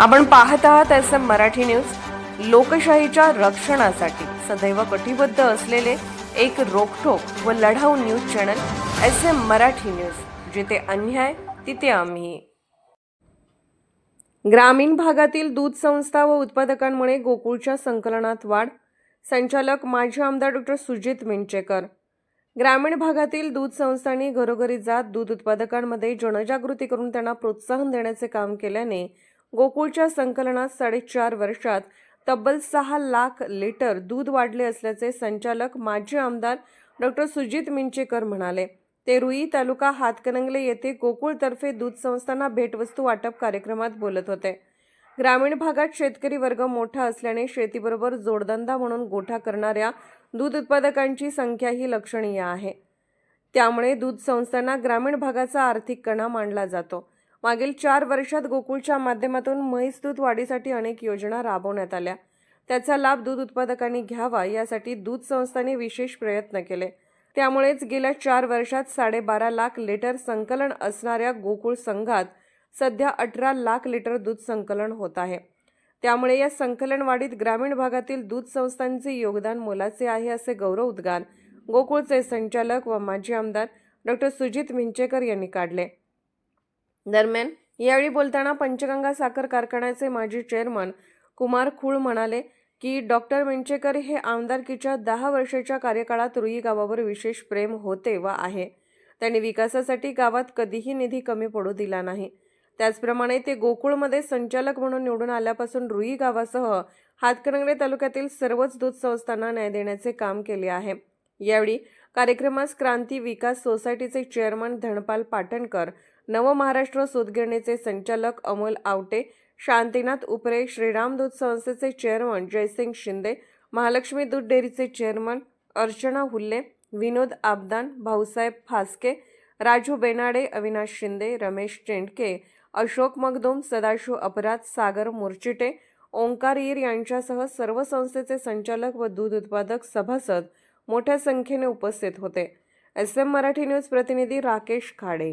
आपण पाहत आहात एस एम मराठी न्यूज. लोकशाहीच्या रक्षणासाठी सदैव कटिबद्ध असलेले एक रोखोक व लढाऊ news channel S M Marathi news. जिथे अन्याय तिथे आम्ही. ग्रामीण भागातील दूध संस्था व उत्पादकांमुळे गोकुळच्या संकलनात वाढ. संचालक माजी आमदार डॉक्टर सुजित मिंचेकर. ग्रामीण भागातील दूध संस्थांनी घरोघरी जात दूध उत्पादकांमध्ये जनजागृती करून त्यांना प्रोत्साहन देण्याचे काम केल्याने गोकुळच्या संकलनात साडेचार वर्षात तब्बल सहा लाख लिटर दूध वाढले असल्याचे संचालक माजी आमदार डॉक्टर सुजित मिंचेकर म्हणाले. ते रुई तालुका हातकणंगले येथे गोकुळतर्फे दूध संस्थांना भेटवस्तू वाटप कार्यक्रमात बोलत होते. ग्रामीण भागात शेतकरी वर्ग मोठा असल्याने शेतीबरोबर जोडधंदा म्हणून गोठा करणाऱ्या दूध उत्पादकांची संख्याही लक्षणीय आहे. त्यामुळे दूध संस्थांना ग्रामीण भागाचा आर्थिक कणा मानला जातो. मागील चार वर्षात गोकुळच्या माध्यमातून म्हैस दूध वाढीसाठी अनेक योजना राबवण्यात आल्या. त्याचा लाभ दूध उत्पादकांनी घ्यावा यासाठी दूध संस्थांनी विशेष प्रयत्न केले. त्यामुळेच गेल्या चार वर्षात साडेबारा लाख लिटर संकलन असणाऱ्या गोकुळ संघात सध्या अठरा लाख लिटर दूध संकलन होत आहे. त्यामुळे या संकलन वाढीत ग्रामीण भागातील दूध संस्थांचे योगदान मोलाचे आहे असे गौरव उद्गार गोकुळचे संचालक व माजी आमदार डॉक्टर सुजित मिंचेकर यांनी काढले. दरम्यान यावेळी बोलताना पंचगंगा साखर कारखान्याचे माजी चेअरमन कुमार खूळ म्हणाले की डॉक्टर मिंचेकर हे आमदारकीच्या दहा वर्षाच्या कार्यकाळात रुई गावावर विशेष प्रेम होते व आहे. त्यांनी विकासासाठी गावात कधीही निधी कमी पडू दिला नाही. त्याचप्रमाणे ते गोकुळमध्ये संचालक म्हणून निवडून आल्यापासून रुई गावासह हातकणंगले तालुक्यातील सर्वच दूध संस्थांना न्याय देण्याचे काम केले आहे. यावेळी कार्यक्रमास क्रांती विकास सोसायटीचे चेअरमन धनपाल पाटणकर नवमहाराष्ट्र सूतगिरणीचे संचालक अमोल आवटे शांतीनाथ उपरे श्रीराम दूध संस्थेचे चेअरमन जयसिंग शिंदे महालक्ष्मी दूध डेअरीचे चेअरमन अर्चना हुल्ले विनोद आबदान भाऊसाहेब फासके राजू बेनाडे अविनाश शिंदे रमेश चेंडके अशोक मगदोम सदाशिव अपराध सागर मुर्चिटे ओंकार ईर यांच्यासह सर्व संस्थेचे संचालक व दूध उत्पादक सभासद मोठ्या संख्येने उपस्थित होते. एस एम मराठी न्यूज प्रतिनिधी Rakesh Khade.